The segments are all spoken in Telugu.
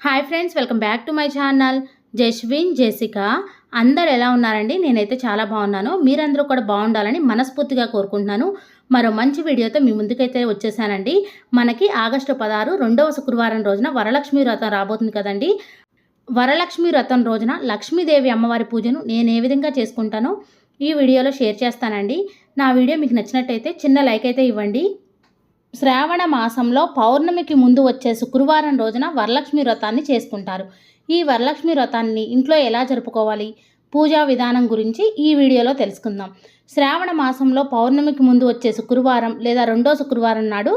Hi friends welcome back to my channel. Jaswin Jessica అందరు ఎలా ఉన్నారండి? నేనైతే చాలా బాగున్నాను. మీరందరూ కూడా బాగుండాలని మనస్ఫూర్తిగా కోరుకుంటున్నాను. మరో మంచి వీడియోతో మీ ముందుకైతే వచ్చేసానండి. మనకి ఆగస్టు పదహారు రెండవ శుక్రవారం రోజున వరలక్ష్మి వ్రతం రాబోతుంది కదండి. వరలక్ష్మి వ్రతం రోజున లక్ష్మీదేవి అమ్మవారి పూజను నేను ఏ విధంగా చేసుకుంటానో ఈ వీడియోలో షేర్ చేస్తానండి. నా వీడియో మీకు నచ్చినట్టయితే చిన్న లైక్ అయితే ఇవ్వండి. శ్రావణ మాసంలో పౌర్ణమికి ముందు వచ్చే శుక్రవారం రోజున వరలక్ష్మి వ్రతాన్ని చేసుకుంటారు. ఈ వరలక్ష్మి వ్రతాన్ని ఇంట్లో ఎలా జరుపుకోవాలి? పూజా విధానం గురించి ఈ వీడియోలో తెలుసుకుందాం. శ్రావణ మాసంలో పౌర్ణమికి ముందు వచ్చే శుక్రవారం లేదా రెండో శుక్రవారం నాడు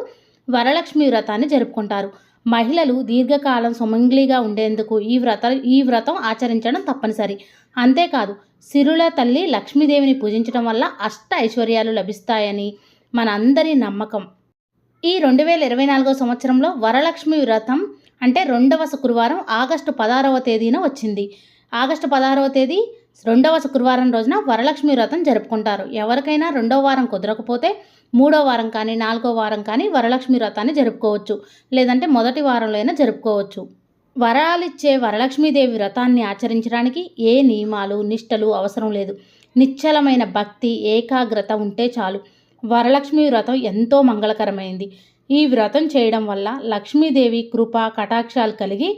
వరలక్ష్మి వ్రతాన్ని జరుపుకుంటారు. మహిళలు దీర్ఘకాలం సుమంగ్లీగా ఉండేందుకు ఈ వ్రత ఈ వ్రతం ఆచరించడం తప్పనిసరి. అంతేకాదు సిరుల తల్లి లక్ష్మీదేవిని పూజించడం వల్ల అష్ట ఐశ్వర్యాలు లభిస్తాయని మన అందరి నమ్మకం. ఈ రెండు వేల ఇరవై నాలుగో సంవత్సరంలో వరలక్ష్మి వ్రతం అంటే రెండవ శుక్రవారం ఆగస్టు పదహారవ తేదీన వచ్చింది. ఆగస్టు పదహారవ తేదీ రెండవ శుక్రవారం రోజున వరలక్ష్మి వ్రతం జరుపుకుంటారు. ఎవరికైనా రెండవ వారం కుదరకపోతే మూడో వారం కానీ నాలుగో వారం కానీ వరలక్ష్మి వ్రతాన్ని జరుపుకోవచ్చు. లేదంటే మొదటి వారంలో అయినా జరుపుకోవచ్చు. వరాలిచ్చే వరలక్ష్మీదేవి వ్రతాన్ని ఆచరించడానికి ఏ నియమాలు నిష్టలు అవసరం లేదు. నిశ్చలమైన భక్తి ఏకాగ్రత ఉంటే చాలు. వరలక్ష్మి వ్రతం ఎంతో మంగళకరమైంది. ఈ వ్రతం చేయడం వల్ల లక్ష్మీదేవి కృప కటాక్షాలు కలిగి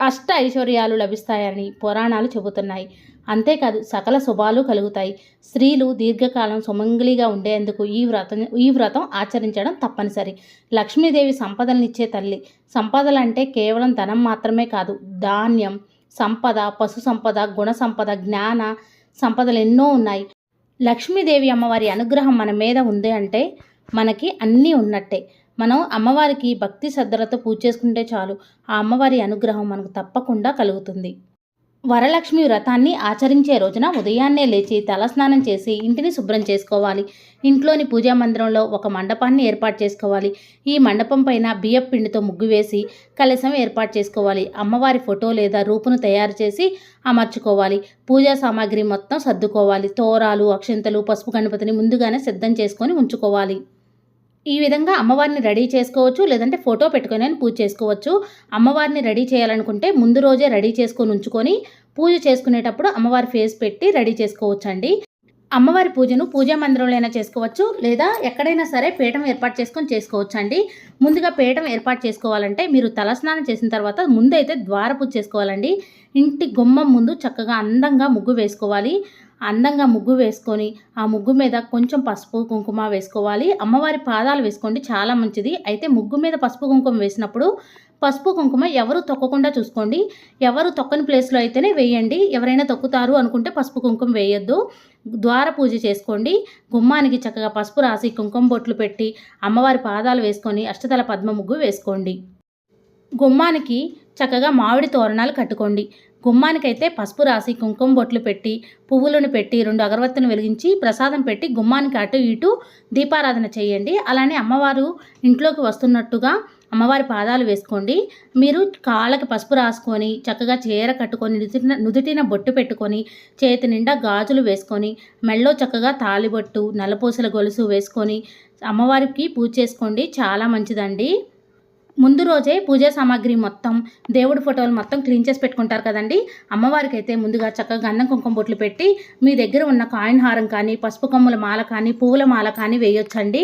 అష్ట ఐశ్వర్యాలు లభిస్తాయని పురాణాలు చెబుతున్నాయి. అంతేకాదు సకల శుభాలు కలుగుతాయి. స్త్రీలు దీర్ఘకాలం సుమంగళిగా ఉండేందుకు ఈ వ్రతం ఈ వ్రతం ఆచరించడం తప్పనిసరి. లక్ష్మీదేవి సంపదలనిచ్చే తల్లి. సంపదలంటే కేవలం ధనం మాత్రమే కాదు ధాన్యం సంపద పశు సంపద గుణ సంపద జ్ఞాన సంపదలు ఎన్నో ఉన్నాయి. లక్ష్మీదేవి అమ్మవారి అనుగ్రహం మన మీద ఉంది అంటే మనకి అన్నీ ఉన్నట్టే. మనం అమ్మవారికి భక్తి శ్రద్ధలతో పూజ చేసుకుంటే చాలు. ఆ అమ్మవారి అనుగ్రహం మనకు తప్పకుండా కలుగుతుంది. వరలక్ష్మి వ్రతాన్ని ఆచరించే రోజున ఉదయాన్నే లేచి తలస్నానం చేసి ఇంటిని శుభ్రం చేసుకోవాలి. ఇంట్లోని పూజా మందిరంలో ఒక మండపాన్ని ఏర్పాటు చేసుకోవాలి. ఈ మండపం పైన బియ్యం పిండితో ముగ్గు వేసి కలశం ఏర్పాటు చేసుకోవాలి. అమ్మవారి ఫోటో లేదా రూపును తయారు చేసి అమర్చుకోవాలి. పూజా సామాగ్రి మొత్తం సర్దుకోవాలి. తోరాలు అక్షంతలు పసుపు గణపతిని ముందుగానే సిద్ధం చేసుకొని ఉంచుకోవాలి. ఈ విధంగా అమ్మవారిని రెడీ చేసుకోవచ్చు లేదంటే ఫోటో పెట్టుకొని పూజ చేసుకోవచ్చు. అమ్మవారిని రెడీ చేయాలనుకుంటే ముందు రోజే రెడీ చేసుకొని ఉంచుకొని పూజ చేసుకునేటప్పుడు అమ్మవారి ఫేస్ పెట్టి రెడీ చేసుకోవచ్చు అండి అమ్మవారి పూజను పూజా మందిరంలో అయినా చేసుకోవచ్చు లేదా ఎక్కడైనా సరే పీఠం ఏర్పాటు చేసుకొని చేసుకోవచ్చు అండి ముందుగా పీఠం ఏర్పాటు చేసుకోవాలంటే మీరు తలస్నానం చేసిన తర్వాత ముందైతే ద్వార పూజ చేసుకోవాలండి. ఇంటి గుమ్మం ముందు చక్కగా అందంగా ముగ్గు వేసుకోవాలి. అందంగా ముగ్గు వేసుకొని ఆ ముగ్గు మీద కొంచెం పసుపు కుంకుమ వేసుకోవాలి. అమ్మవారి పాదాలు వేసుకోండి చాలా మంచిది. అయితే ముగ్గు మీద పసుపు కుంకుమ వేసినప్పుడు పసుపు కుంకుమ ఎవరు తొక్కకుండా చూసుకోండి. ఎవరు తొక్కని ప్లేస్లో అయితేనే వేయండి. ఎవరైనా తొక్కుతారు అనుకుంటే పసుపు కుంకుమ వేయొద్దు. ద్వార పూజ చేసుకోండి. గుమ్మానికి చక్కగా పసుపు రాసి కుంకుమ బొట్లు పెట్టి అమ్మవారి పాదాలు వేసుకొని అష్టతల పద్మ ముగ్గు వేసుకోండి. గుమ్మానికి చక్కగా మామిడి తోరణాలు కట్టుకోండి. గుమ్మానికైతే పసుపు రాసి కుంకుమ బొట్లు పెట్టి పువ్వులను పెట్టి రెండు అగరవత్తులను వెలిగించి ప్రసాదం పెట్టి గుమ్మానికి అటు ఇటు దీపారాధన చేయండి. అలానే అమ్మవారు ఇంట్లోకి వస్తున్నట్టుగా అమ్మవారి పాదాలు వేసుకోండి. మీరు కాళ్ళకి పసుపు రాసుకొని చక్కగా చీర కట్టుకొని నుదుటిన నుదుటిన బొట్టు పెట్టుకొని చేతి నిండా గాజులు వేసుకొని మెళ్ళో చక్కగా తాళిబొట్టు నల్లపూసల గొలుసు వేసుకొని అమ్మవారికి పూజ చేసుకోండి. చాలా మంచిదండి. ముందు రోజే పూజా సామాగ్రి మొత్తం దేవుడి ఫోటోలు మొత్తం క్లీన్ చేసి పెట్టుకుంటారు కదండి. అమ్మవారికి అయితే ముందుగా చక్కగా గంధం కుంకుమ బొట్లు పెట్టి మీ దగ్గర ఉన్న కాయిన్ హారం కానీ పసుపు కొమ్ముల మాల కానీ పువ్వుల మాల కానీ వేయొచ్చండి.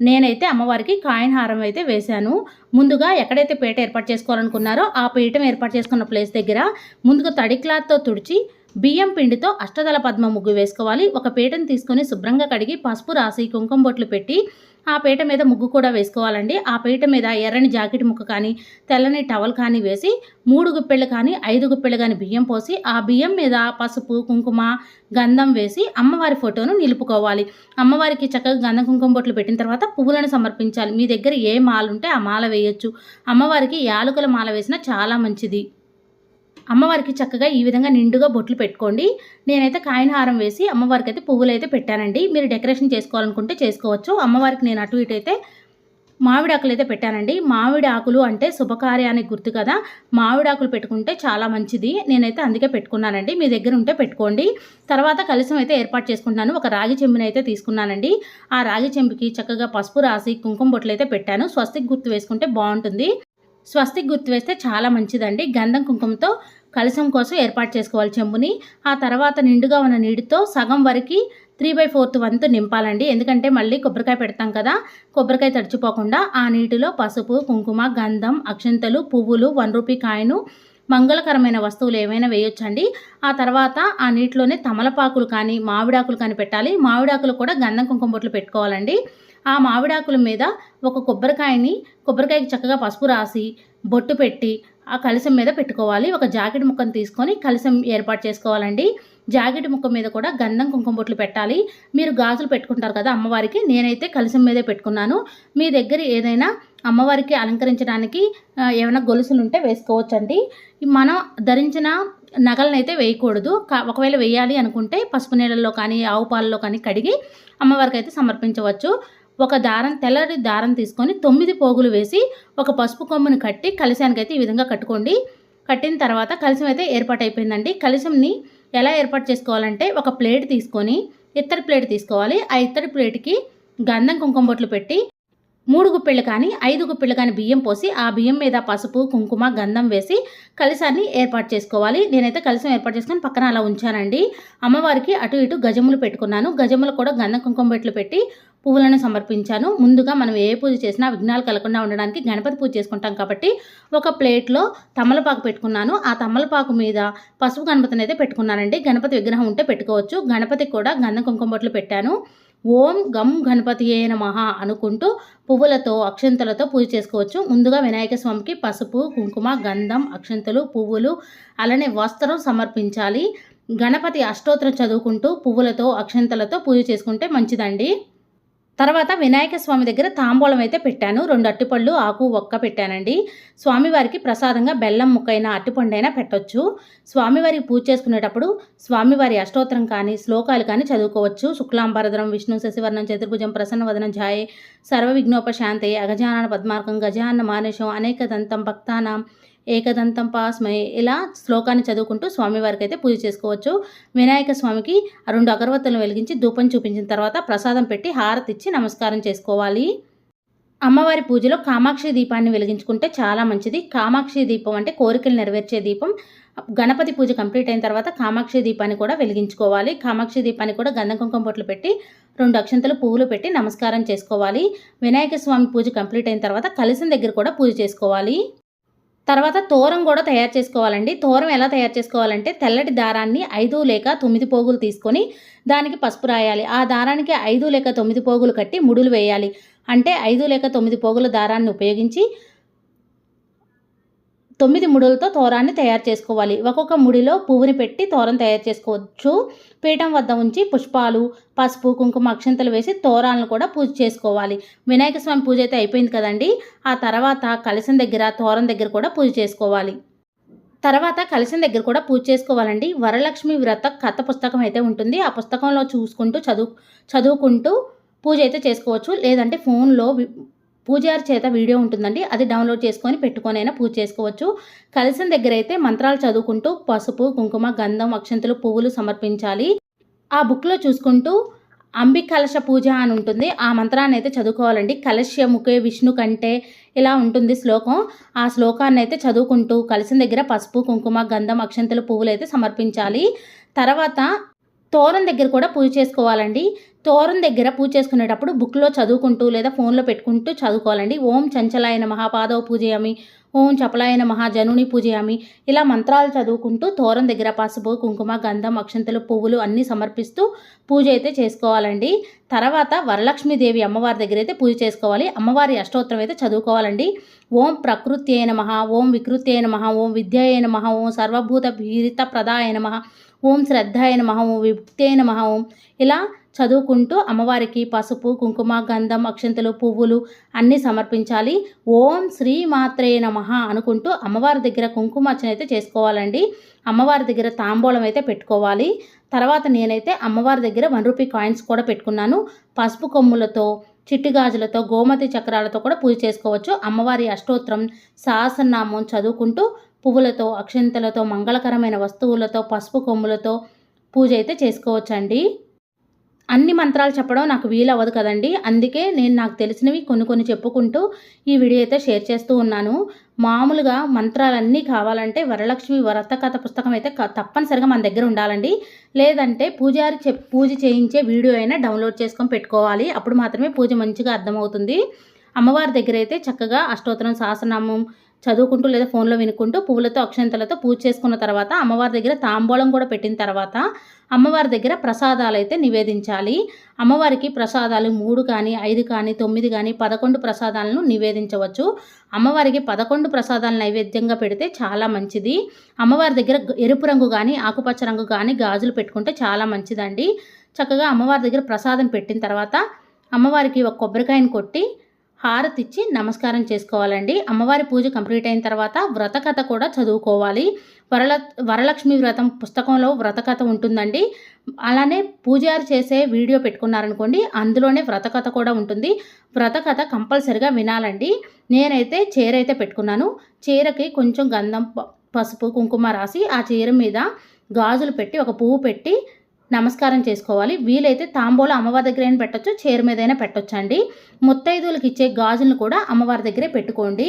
నేనైతే అమ్మవారికి కాయిన్ హారం అయితే వేశాను. ముందుగా ఎక్కడైతే పీట ఏర్పాటు చేసుకోవాలనుకున్నారో ఆ పీఠం ఏర్పాటు చేసుకున్న ప్లేస్ దగ్గర ముందుగా తడి క్లాత్తో తుడిచి బియ్యం పిండితో అష్టదళ పద్మ ముగ్గు వేసుకోవాలి. ఒక పీటను తీసుకొని శుభ్రంగా కడిగి పసుపు రాసి కుంకుమ బొట్లు పెట్టి ఆ పీట మీద ముగ్గు కూడా వేసుకోవాలండి. ఆ పీట మీద ఎర్రని జాకెట్ ముక్క కానీ తెల్లని టవల్ కానీ వేసి మూడు గుప్పెళ్ళు కానీ ఐదు గుప్పెళ్ళు కానీ బియ్యం పోసి ఆ బియ్యం మీద పసుపు కుంకుమ గంధం వేసి అమ్మవారి ఫోటోను నిలుపుకోవాలి. అమ్మవారికి చక్కగా గంధం కుంకుమ బొట్లు పెట్టిన తర్వాత పువ్వులను సమర్పించాలి. మీ దగ్గర ఏ మాల ఉంటే ఆ మాల వేయొచ్చు. అమ్మవారికి యాలకుల మాల వేసినా చాలా మంచిది. అమ్మవారికి చక్కగా ఈ విధంగా నిండుగా బొట్లు పెట్టుకోండి. నేనైతే కాయన హారం వేసి అమ్మవారికి అయితే పువ్వులు అయితే పెట్టానండి. మీరు డెకరేషన్ చేసుకోవాలనుకుంటే చేసుకోవచ్చు. అమ్మవారికి నేను అటు ఇటు అయితే మామిడి ఆకులు అయితే పెట్టానండి. మామిడి ఆకులు అంటే శుభకార్యానికి గుర్తు కదా. మామిడి ఆకులు పెట్టుకుంటే చాలా మంచిది. నేనైతే అందుకే పెట్టుకున్నానండి. మీ దగ్గర ఉంటే పెట్టుకోండి. తర్వాత కలిసం అయితే ఏర్పాటు చేసుకుంటున్నాను. ఒక రాగి చెంబుని అయితే తీసుకున్నానండి. ఆ రాగి చెంబుకి చక్కగా పసుపు రాసి కుంకుమ బొట్లు అయితే పెట్టాను. స్వస్తికి గుర్తు వేసుకుంటే బాగుంటుంది. స్వస్తిక్ గుర్తు వేస్తే చాలా మంచిదండి. గంధం కుంకుమతో కలశం కోసం ఏర్పాటు చేసుకోవాలి చెంబుని. ఆ తర్వాత నిండుగా ఉన్న నీటితో సగం వరకు త్రీ బై ఫోర్త్ వంతు నింపాలండి. ఎందుకంటే మళ్ళీ కొబ్బరికాయ పెడతాం కదా కొబ్బరికాయ తడిచిపోకుండా ఆ నీటిలో పసుపు కుంకుమ గంధం అక్షంతలు పువ్వులు వన్ రూపీ కాయను మంగళకరమైన వస్తువులు ఏమైనా వేయొచ్చండి. ఆ తర్వాత ఆ నీటిలోనే తమలపాకులు కానీ మామిడాకులు కానీ పెట్టాలి. మామిడాకులు కూడా గంధం కుంకుమ బొట్లు పెట్టుకోవాలండి. ఆ మామిడాకుల మీద ఒక కొబ్బరికాయని కొబ్బరికాయకి చక్కగా పసుపు రాసి బొట్టు పెట్టి ఆ కలిసం మీద పెట్టుకోవాలి. ఒక జాకెట్ ముక్కను తీసుకొని కలిసం ఏర్పాటు చేసుకోవాలండి. జాకెట్ ముక్క మీద కూడా గంధం కుంకుమ బొట్లు పెట్టాలి. మీరు గాజులు పెట్టుకుంటారు కదా అమ్మవారికి నేనైతే కలిసం మీదే పెట్టుకున్నాను. మీ దగ్గర ఏదైనా అమ్మవారికి అలంకరించడానికి ఏమైనా గొలుసులు ఉంటే వేసుకోవచ్చండి. మనం ధరించిన నగలను అయితే వేయకూడదు ఒకవేళ వేయాలి అనుకుంటే పసుపు నీళ్ళల్లో కానీ ఆవు పాలలో కానీ కడిగి అమ్మవారికి అయితే సమర్పించవచ్చు. ఒక దారం తెల్లటి దారం తీసుకొని తొమ్మిది పోగులు వేసి ఒక పసుపు కొమ్మును కట్టి కలశానికైతే ఈ విధంగా కట్టుకోండి. కట్టిన తర్వాత కలశం అయితే ఏర్పాటు అయిపోయిందండి కలశంని ఎలా ఏర్పాటు చేసుకోవాలంటే ఒక ప్లేట్ తీసుకొని ఇత్తడి ప్లేట్ తీసుకోవాలి. ఆ ఇత్తడి ప్లేట్కి గంధం కుంకుమ బొట్లు పెట్టి మూడు గుప్పిళ్ళు కానీ ఐదు గుప్పిళ్ళు కానీ బియ్యం పోసి ఆ బియ్యం మీద పసుపు కుంకుమ గంధం వేసి కలశాన్ని ఏర్పాటు చేసుకోవాలి. నేనైతే కలశం ఏర్పాటు చేసుకొని పక్కన అలా ఉంచానండి. అమ్మవారికి అటు ఇటు గజములు పెట్టుకున్నాను. గజములు కూడా గంధం కుంకుమ బొట్లు పెట్టి పువ్వులను సమర్పించాను. ముందుగా మనం ఏ పూజ చేసినా విఘ్నాలు కలగకుండా ఉండడానికి గణపతి పూజ చేసుకుంటాం కాబట్టి ఒక ప్లేట్లో తమలపాకు పెట్టుకున్నాను. ఆ తమలపాకు మీద పసుపు గణపతిని అయితే పెట్టుకున్నానండి. గణపతి విగ్రహం ఉంటే పెట్టుకోవచ్చు. గణపతికి కూడా గంధం కుంకుమ బొట్లు పెట్టాను. ఓం గం గణపతి మహా అనుకుంటూ పువ్వులతో అక్షంతలతో పూజ చేసుకోవచ్చు. ముందుగా వినాయక స్వామికి పసుపు కుంకుమ గంధం అక్షంతలు పువ్వులు అలానే వస్త్రం సమర్పించాలి. గణపతి అష్టోత్తరం చదువుకుంటూ పువ్వులతో అక్షంతలతో పూజ చేసుకుంటే మంచిదండి. తర్వాత వినాయక స్వామి దగ్గర తాంబూలం అయితే పెట్టాను. రెండు అట్టిపళ్ళు ఆకు ఒక్క పెట్టానండి. స్వామివారికి ప్రసాదంగా బెల్లం ముక్కైన అట్టిపండైనా పెట్టొచ్చు. స్వామివారికి పూజ చేసుకునేటప్పుడు స్వామివారి అష్టోత్తరం కానీ శ్లోకాలు కానీ చదువుకోవచ్చు. శుక్లాంబరధరం విష్ణు శశివర్ణం చతుర్భుజం ప్రసన్న వదనం ఛాయే సర్వ విఘ్నోపశాంతే అగజానన పద్మార్కం గజాన్న మానేశం అనేక దంతం భక్తానాం ఏకదంతం పాస్మై ఇలా శ్లోకాన్ని చదువుకుంటూ స్వామివారికి అయితే పూజ చేసుకోవచ్చు. వినాయక స్వామికి ఆ రెండు అగరవత్తులను వెలిగించి ధూపం చూపించిన తర్వాత ప్రసాదం పెట్టి హారతి ఇచ్చి నమస్కారం చేసుకోవాలి. అమ్మవారి పూజలో కామాక్షి దీపాన్ని వెలిగించుకుంటే చాలా మంచిది. కామాక్షి దీపం అంటే కోరికలు నెరవేర్చే దీపం. గణపతి పూజ కంప్లీట్ అయిన తర్వాత కామాక్షి దీపాన్ని కూడా వెలిగించుకోవాలి. కామాక్షి దీపాన్ని కూడా గంధం కుంకుమ బొట్లు పెట్టి రెండు అక్షంతలు పువ్వులు పెట్టి నమస్కారం చేసుకోవాలి. వినాయక స్వామి పూజ కంప్లీట్ అయిన తర్వాత కలిసిన దగ్గర కూడా పూజ చేసుకోవాలి. తర్వాత తోరం కూడా తయారు చేసుకోవాలండి. తోరం ఎలా తయారు చేసుకోవాలంటే తెల్లటి దారాన్ని ఐదు లేక తొమ్మిది పోగులు తీసుకొని దానికి పసుపు రాయాలి. ఆ దారానికి ఐదు లేక తొమ్మిది పోగులు కట్టి ముడులు వేయాలి. అంటే ఐదు లేక తొమ్మిది పోగుల దారాన్ని ఉపయోగించి తొమ్మిది ముడులతో తోరాన్ని తయారు చేసుకోవాలి. ఒక్కొక్క ముడిలో పువ్వుని పెట్టి తోరం తయారు చేసుకోవచ్చు. పీఠం వద్ద ఉంచి పుష్పాలు పసుపు కుంకుమ అక్షంతలు వేసి తోరాలను కూడా పూజ చేసుకోవాలి. వినాయక స్వామి పూజ అయితే అయిపోయింది కదండి. ఆ తర్వాత కలశం దగ్గర తోరం దగ్గర కూడా పూజ చేసుకోవాలి. తర్వాత కలిసిన దగ్గర కూడా పూజ చేసుకోవాలండి. వరలక్ష్మి వ్రత కథ పుస్తకం అయితే ఉంటుంది. ఆ పుస్తకంలో చూసుకుంటూ చదువు చదువుకుంటూ పూజ అయితే చేసుకోవచ్చు. లేదంటే ఫోన్లో పూజారి చేత వీడియో ఉంటుందండి. అది డౌన్లోడ్ చేసుకొని పెట్టుకొనైనా పూజ చేసుకోవచ్చు. కలిసిన దగ్గర అయితే మంత్రాలు చదువుకుంటూ పసుపు కుంకుమ గంధం అక్షంతలు పువ్వులు సమర్పించాలి. ఆ బుక్లో చూసుకుంటూ అంబి కలశ పూజ అని ఉంటుంది. ఆ మంత్రాన్ని అయితే చదువుకోవాలండి. కలశ ముఖే విష్ణు కంటే ఇలా ఉంటుంది శ్లోకం. ఆ శ్లోకాన్ని అయితే చదువుకుంటూ కలిసిన దగ్గర పసుపు కుంకుమ గంధం అక్షంతలు పువ్వులు అయితే సమర్పించాలి. తర్వాత తోరం దగ్గర కూడా పూజ చేసుకోవాలండి. తోరం దగ్గర పూజ చేసుకునేటప్పుడు బుక్లో చదువుకుంటూ లేదా ఫోన్లో పెట్టుకుంటూ చదువుకోవాలండి. ఓం చంచలాయన మహాపాదవ పూజయామి. ఓం చపలాయన మహాజనుని పూజయామి. ఇలా మంత్రాలు చదువుకుంటూ తోరం దగ్గర పసుపు కుంకుమ గంధం అక్షంతలు పువ్వులు అన్నీ సమర్పిస్తూ పూజ అయితే చేసుకోవాలండి. తర్వాత వరలక్ష్మీదేవి అమ్మవారి దగ్గర అయితే పూజ చేసుకోవాలి. అమ్మవారి అష్టోత్తరం అయితే చదువుకోవాలండి. ఓం ప్రకృతి అయిన మహా ఓం వికృతి అయిన మహా ఓం విద్య అయిన మహా ఓం సర్వభూత భీరిత ప్రదాయన మహా ఓం శ్రద్ధ అయిన మహా ఓం విభక్తి అయిన మహా ఓం ఇలా చదువుకుంటూ అమ్మవారికి పసుపు కుంకుమ గంధం అక్షంతలు పువ్వులు అన్నీ సమర్పించాలి. ఓం శ్రీ మాత్రే నమః అనుకుంటూ అమ్మవారి దగ్గర కుంకుమార్చన అయితే చేసుకోవాలండి. అమ్మవారి దగ్గర తాంబూలం అయితే పెట్టుకోవాలి. తర్వాత నేనైతే అమ్మవారి దగ్గర వన్ రూపీ కాయిన్స్ కూడా పెట్టుకున్నాను. పసుపు కొమ్ములతో చిట్టి గాజులతో గోమతి చక్రాలతో కూడా పూజ చేసుకోవచ్చు. అమ్మవారి అష్టోత్తరం సహస్రనామం చదువుకుంటూ పువ్వులతో అక్షంతలతో మంగళకరమైన వస్తువులతో పసుపు కొమ్ములతో పూజ అయితే చేసుకోవచ్చండి. అన్ని మంత్రాలు చెప్పడం నాకు వీలు అవ్వదు కదండి. అందుకే నేను నాకు తెలిసినవి కొన్ని కొన్ని చెప్పుకుంటూ ఈ వీడియో అయితే షేర్ చేస్తూ ఉన్నాను. మామూలుగా మంత్రాలన్నీ కావాలంటే వరలక్ష్మి వ్రత కథ పుస్తకం అయితే తప్పనిసరిగా మన దగ్గర ఉండాలండి. లేదంటే పూజారి చెప్ పూజ చేయించే వీడియో అయినా డౌన్లోడ్ చేసుకొని పెట్టుకోవాలి. అప్పుడు మాత్రమే పూజ మంచిగా అర్థమవుతుంది. అమ్మవారి దగ్గర అయితే చక్కగా అష్టోత్తరం సహస్రనామం చదువుకుంటూ లేదా ఫోన్లో వినుకుంటూ పువ్వులతో అక్షంతలతో పూజ చేసుకున్న తర్వాత అమ్మవారి దగ్గర తాంబూలం కూడా పెట్టిన తర్వాత అమ్మవారి దగ్గర ప్రసాదాలు అయితే నివేదించాలి. అమ్మవారికి ప్రసాదాలు మూడు కానీ ఐదు కానీ తొమ్మిది కానీ పదకొండు ప్రసాదాలను నివేదించవచ్చు. అమ్మవారికి పదకొండు ప్రసాదాలు నైవేద్యంగా పెడితే చాలా మంచిది. అమ్మవారి దగ్గర ఎరుపు రంగు కానీ ఆకుపచ్చ రంగు కానీ గాజులు పెట్టుకుంటే చాలా మంచిదండి. చక్కగా అమ్మవారి దగ్గర ప్రసాదం పెట్టిన తర్వాత అమ్మవారికి ఒక కొబ్బరికాయని కొట్టి హారతి ఇచ్చి నమస్కారం చేసుకోవాలండి. అమ్మవారి పూజ కంప్లీట్ అయిన తర్వాత వ్రతకథ కూడా చదువుకోవాలి. వరల వరలక్ష్మి వ్రతం పుస్తకంలో వ్రత కథ ఉంటుందండి. అలానే పూజారి చేసే వీడియో పెట్టుకున్నారనుకోండి అందులోనే వ్రతకథ కూడా ఉంటుంది. వ్రత కథ కంపల్సరిగా వినాలండి. నేనైతే చీర అయితే పెట్టుకున్నాను. చీరకి కొంచెం గంధం ప- పసుపు కుంకుమ రాసి ఆ చీర మీద గాజులు పెట్టి ఒక పువ్వు పెట్టి నమస్కారం చేసుకోవాలి. వీలైతే తాంబూలం అమ్మవారి దగ్గర అయినా పెట్టచ్చు చీర మీదైనా పెట్టొచ్చు అండి ముత్తైదువులకు ఇచ్చే గాజులను కూడా అమ్మవారి దగ్గరే పెట్టుకోండి.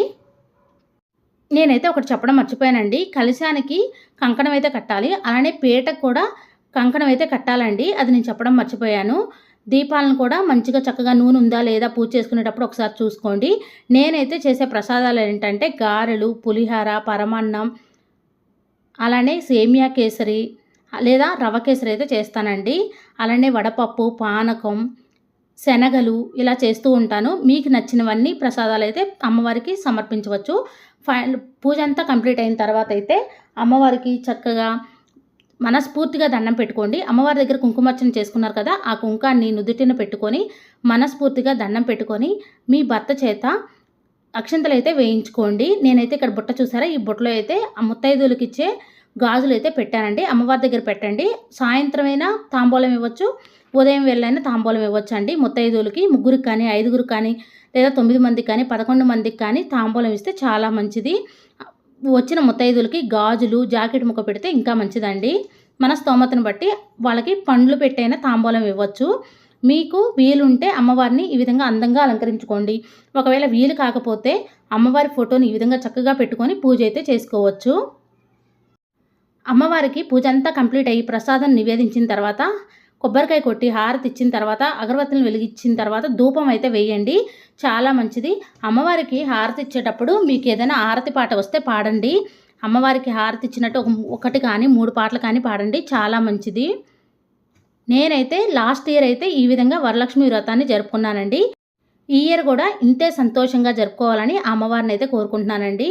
నేనైతే ఒకటి చెప్పడం మర్చిపోయానండి. కలశానికి కంకణం అయితే కట్టాలి. అలానే పీటకు కూడా కంకణం అయితే కట్టాలండి. అది నేను చెప్పడం మర్చిపోయాను. దీపాలను కూడా మంచిగా చక్కగా నూనె ఉందా లేదా పూజ చేసుకునేటప్పుడు ఒకసారి చూసుకోండి. నేనైతే చేసే ప్రసాదాలు ఏంటంటే గారెలు పులిహార పరమాన్నం అలానే సేమియా కేసరి లేదా రవ కేసరి అయితే చేస్తానండి. అలానే వడపప్పు పానకం శనగలు ఇలా చేస్తూ ఉంటాను. మీకు నచ్చినవన్నీ ప్రసాదాలు అయితే అమ్మవారికి సమర్పించవచ్చు. ఫైనల్ పూజ అంతా కంప్లీట్ అయిన తర్వాత అయితే అమ్మవారికి చక్కగా మనస్ఫూర్తిగా దండం పెట్టుకోండి. అమ్మవారి దగ్గర కుంకుమర్చన చేసుకున్నారు కదా ఆ కుంకాన్ని నుదుటిన పెట్టుకొని మనస్ఫూర్తిగా దండం పెట్టుకొని మీ భర్త చేత అక్షంతలు అయితే వేయించుకోండి. నేనైతే ఇక్కడ బుట్ట చూసారా? ఈ బుట్టలో అయితే ఆ ముత్తైదువులకి ఇచ్చే గాజులు అయితే పెట్టానండి. అమ్మవారి దగ్గర పెట్టండి. సాయంత్రం అయినా తాంబూలం ఇవ్వచ్చు. ఉదయం వెళ్ళైనా తాంబూలం ఇవ్వచ్చు అండి ముత్తైదువులకి ముగ్గురికి కానీ ఐదుగురికి కానీ లేదా తొమ్మిది మందికి కానీ పదకొండు మందికి కానీ తాంబూలం ఇస్తే చాలా మంచిది. వచ్చిన ముత్తైదులకి గాజులు జాకెట్ ముక్క పెడితే ఇంకా మంచిదండి. మన స్తోమతను బట్టి వాళ్ళకి పండ్లు పెట్టైనా తాంబూలం ఇవ్వచ్చు. మీకు వీలుంటే అమ్మవారిని ఈ విధంగా అందంగా అలంకరించుకోండి. ఒకవేళ వీలు కాకపోతే అమ్మవారి ఫోటోని ఈ విధంగా చక్కగా పెట్టుకొని పూజ అయితే చేసుకోవచ్చు. అమ్మవారికి పూజ అంతా కంప్లీట్ అయ్యి ప్రసాదం నివేదించిన తర్వాత కొబ్బరికాయ కొట్టి హారతి ఇచ్చిన తర్వాత అగరబత్తులను వెలిగించిన తర్వాత ధూపం అయితే వేయండి. చాలా మంచిది. అమ్మవారికి హారతి ఇచ్చేటప్పుడు మీకు ఏదైనా హారతి పాట వస్తే పాడండి. అమ్మవారికి హారతి ఇచ్చినట్టు ఒకటి కానీ మూడు పాటలు కానీ పాడండి. చాలా మంచిది. నేనైతే లాస్ట్ ఇయర్ అయితే ఈ విధంగా వరలక్ష్మి వ్రతాన్ని జరుపుకున్నానండి. ఈ ఇయర్ కూడా ఇంతే సంతోషంగా జరుపుకోవాలని అమ్మవారిని అయితే కోరుకుంటున్నానండి.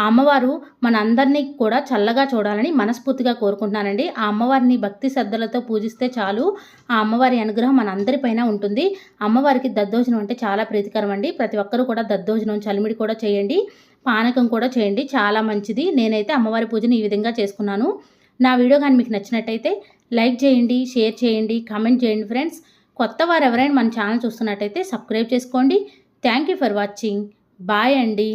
ఆ అమ్మవారు మన అందరినీ కూడా చల్లగా చూడాలని మనస్ఫూర్తిగా కోరుకుంటున్నానండి. ఆ అమ్మవారిని భక్తి శ్రద్ధలతో పూజిస్తే చాలు. ఆ అమ్మవారి అనుగ్రహం మన అందరిపైన ఉంటుంది. అమ్మవారికి దద్దోజనం అంటే చాలా ప్రీతికరం అండి ప్రతి ఒక్కరూ కూడా దద్దోజనం చలిమిడి కూడా చేయండి. పానకం కూడా చేయండి. చాలా మంచిది. నేనైతే అమ్మవారి పూజను ఈ విధంగా చేసుకున్నాను. నా వీడియో కానీ మీకు నచ్చినట్టయితే లైక్ చేయండి షేర్ చేయండి కామెంట్ చేయండి ఫ్రెండ్స్. కొత్త వారు ఎవరైనా మన ఛానల్ చూస్తున్నట్టయితే సబ్స్క్రైబ్ చేసుకోండి. Thank you for watching. Bye అండి.